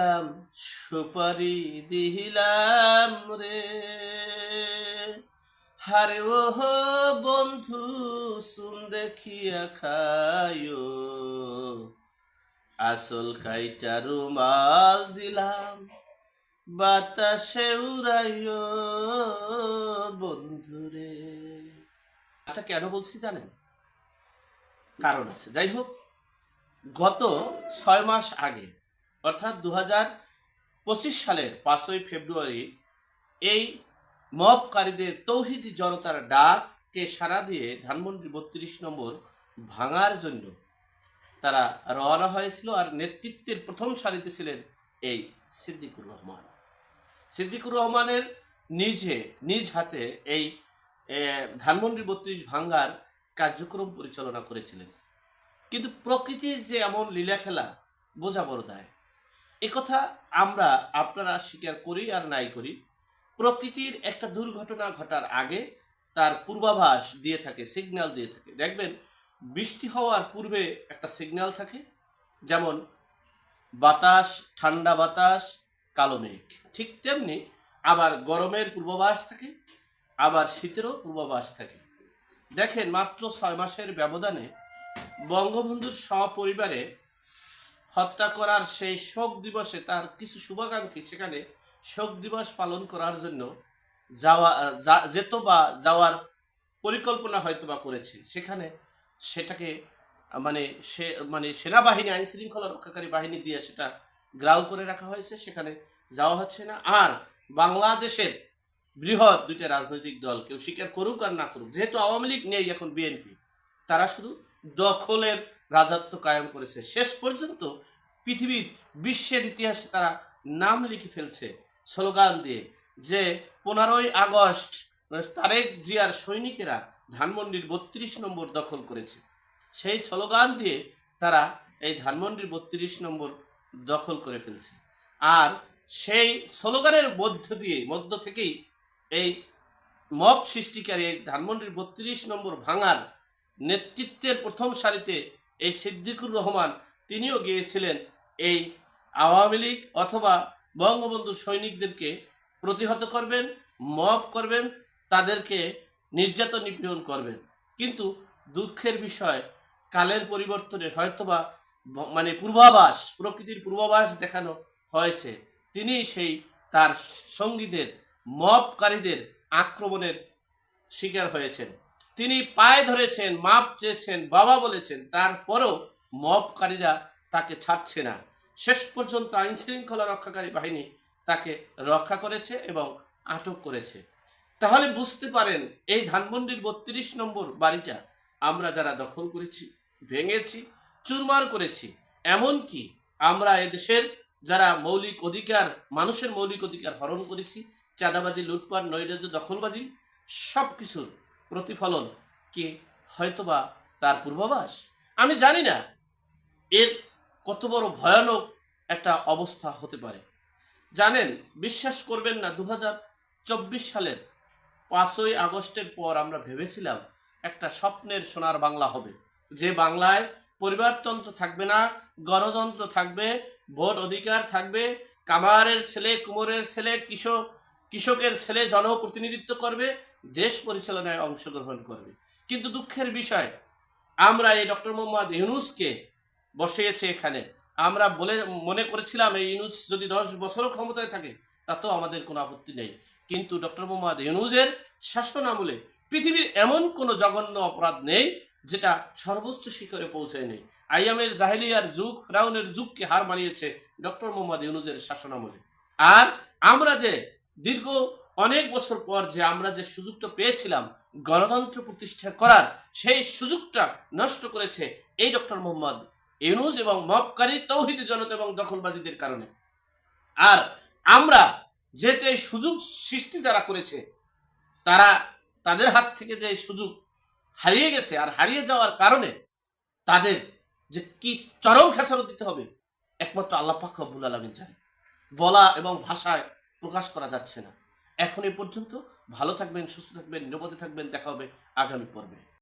দিলাম, সুপারি দিলাম রে। হারে ও বন্ধু সুন দেখিয়া খায়ো আসল কাইটা রুমাল দিলাম, বাতাসে উড়াইও বন্ধুরে এটা কেন বলছি জানেন? কারণ আছে। যাই হোক, গত ছয় মাস আগে অর্থাৎ দু পঁচিশ সালের পাঁচই ফেব্রুয়ারি এই মবকারীদের তৌহিদি জনতার ডাককে সাড়া দিয়ে ধানমন্ডি বত্রিশ নম্বর ভাঙার জন্য তারা রওনা হয়েছিল আর নেতৃত্বের প্রথম সারিতে ছিলেন এই সিদ্দিকুর রহমান। সিদ্দিকুর রহমানের নিজে, নিজ হাতে এই ধানমন্ডি বত্রিশ ভাঙ্গার কার্যক্রম পরিচালনা করেছিলেন। কিন্তু প্রকৃতির যে এমন লীলা খেলা বোঝা বড় দায়। কথা আমরা আপনারা স্বীকার করি আর নাই করি। প্রকৃতির একটা দুর্ঘটনা ঘটার আগে তার পূর্বাভাস দিয়ে থাকে সিগন্যাল দিয়ে থাকে। দেখবেন, বৃষ্টি হওয়ার পূর্বে একটা সিগন্যাল থাকে, যেমন বাতাস, ঠান্ডা বাতাস, কালো মেঘ। ঠিক তেমনি আবার গরমের পূর্বাভাস থাকে, আবার শীতেরও পূর্বাভাস থাকে। দেখেন, মাত্র ছয় মাসের ব্যবধানে বঙ্গবন্ধুর সপরিবারে হত্যা করার সেই শোক দিবসে তার কিছু শুভাকাঙ্ক্ষী সেখানে শোক দিবস পালন করার জন্য যাওয়া যেত বা যাওয়ার পরিকল্পনা হয়তো বা করেছে। সেখানে সেটাকে মানে সে মানে সেনাবাহিনী, আইন শৃঙ্খলা রক্ষাকারী বাহিনী দিয়ে সেটা গ্রাউ করে রাখা হয়েছে। সেখানে যাওয়া হচ্ছে না। আর বাংলাদেশের বৃহৎ দুইটা রাজনৈতিক দল, কেউ স্বীকার করুক আর না করুক, যেহেতু আওয়ামী লীগ নেই এখন বিএনপি, তারা শুধু দখলের রাজত্ব কায়েম করেছে। শেষ পর্যন্ত পৃথিবীর বিশ্বের ইতিহাসে তারা নাম লিখে ফেলছে স্লোগান দিয়ে যে পনেরোই আগস্ট মানে তারেক জিয়ার সৈনিকেরা ধানমন্ডির বত্রিশ নম্বর দখল করেছে। সেই স্লোগান দিয়ে তারা এই ধানমন্ডির বত্রিশ নম্বর দখল করে ফেলছে। আর সেই স্লোগানের মধ্য দিয়ে, মধ্য থেকেই এই মব সৃষ্টিকারী এই ধানমন্ডির বত্রিশ নম্বর ভাঙার নেতৃত্বের প্রথম সারিতে এই সিদ্দিকুর রহমান তিনিও গিয়েছিলেন এই আওয়ামী লীগ অথবা বঙ্গবন্ধু সৈনিকদেরকে প্রতিহত করবেন, মব করবেন, তাদেরকে নির্যাতন নিপীড়ন করবেন। কিন্তু দুঃখের বিষয়, কালের পরিবর্তনে হয়তোবা মানে পূর্বাভাস, প্রকৃতির পূর্বাভাস দেখানো হয়েছে। তিনি সেই তার সঙ্গীদের, মবকারীদের আক্রমণের শিকার হয়েছেন। তিনি পায়ে ধরেছেন, মাপ চেয়েছেন, বাবা বলেছেন। তারপরও মপকারীরা তাকে ছাড়ছে না। শেষ পর্যন্ত আইন শৃঙ্খলা রক্ষাকারী বাহিনী তাকে রক্ষা করেছে এবং আটক করেছে। তাহলে বুঝতে পারেন, এই ধানমন্ডির বত্রিশ নম্বর বাড়িটা আমরা যারা দখল করেছি, ভেঙেছি, চুরমার করেছি, এমনকি আমরা এদেশের যারা মৌলিক অধিকার, মানুষের মৌলিক অধিকার হরণ করেছি, চাঁদাবাজি, লুটপাট, নৈরাজ্য, দখলবাজি সব কিছুর প্রতিফলন কি হয়তোবা তার পূর্বাভাস? আমি জানি না। এর কত বড় ভয়ানক একটা অবস্থা হতে পারে। জানেন, বিশ্বাস করবেন না দু সালের পাঁচই আগস্টের পর আমরা ভেবেছিলাম একটা স্বপ্নের সোনার বাংলা হবে। যে বাংলায় পরিবারতন্ত্র থাকবে না, গণতন্ত্র থাকবে, ভোট অধিকার থাকবে, কামারের ছেলে, কুমোরের ছেলে কৃষক কৃষকের ছেলে জনপ্রতিনিধিত্ব করবে, দেশ পরিচালনায় অংশগ্রহণ করবে। কিন্তু দুঃখের বিষয়, আমরা এই ডক্টর মোহাম্মদ ইউনুসকে বসিয়েছে এখানে। আমরা বলে, মনে করেছিলাম এই ইউনুস যদি দশ বছরও ক্ষমতায় থাকে, তাতেও আমাদের কোনো আপত্তি নেই। কিন্তু ডক্টর মোহাম্মদ ইউনুজের শাসন আমলে পৃথিবীর এমন কোনো জঘন্য অপরাধ নেই, যেটা সর্বোচ্চ শিখরে পৌঁছায় নেই আইয়ামের জাহেলিয়ার যুগ, ফ্রাউনের যুগকে হার মানিয়েছে ডক্টর মোহাম্মদ ইউনুজের শাসন আমলে। আর আমরা যে দীর্ঘ অনেক বছর পর যে আমরা যে সুযোগটা পেয়েছিলাম গণতন্ত্র প্রতিষ্ঠা করার, সেই সুযোগটা নষ্ট করেছে এই ডক্টর মোহাম্মদ ইউনুস এবং মবকারী তৌহিদি জনতা এবং দখলবাজিদের কারণে। আর আমরা যেহেতু এই সুযোগ সৃষ্টি যারা করেছে, তারা তাদের হাত থেকে যে সুযোগ হারিয়ে গেছে আর হারিয়ে যাওয়ার কারণে তাদের যে কি চরম খেসারত দিতে হবে, একমাত্র আল্লাহ পাক রব্বুল আলমিন জানে। বলা এবং ভাষায় প্রকাশ করা যাচ্ছে না। এখন এ পর্যন্ত ভালো থাকবেন, সুস্থ থাকবেন, নিরাপদে থাকবেন। দেখা হবে আগামী পর্বে।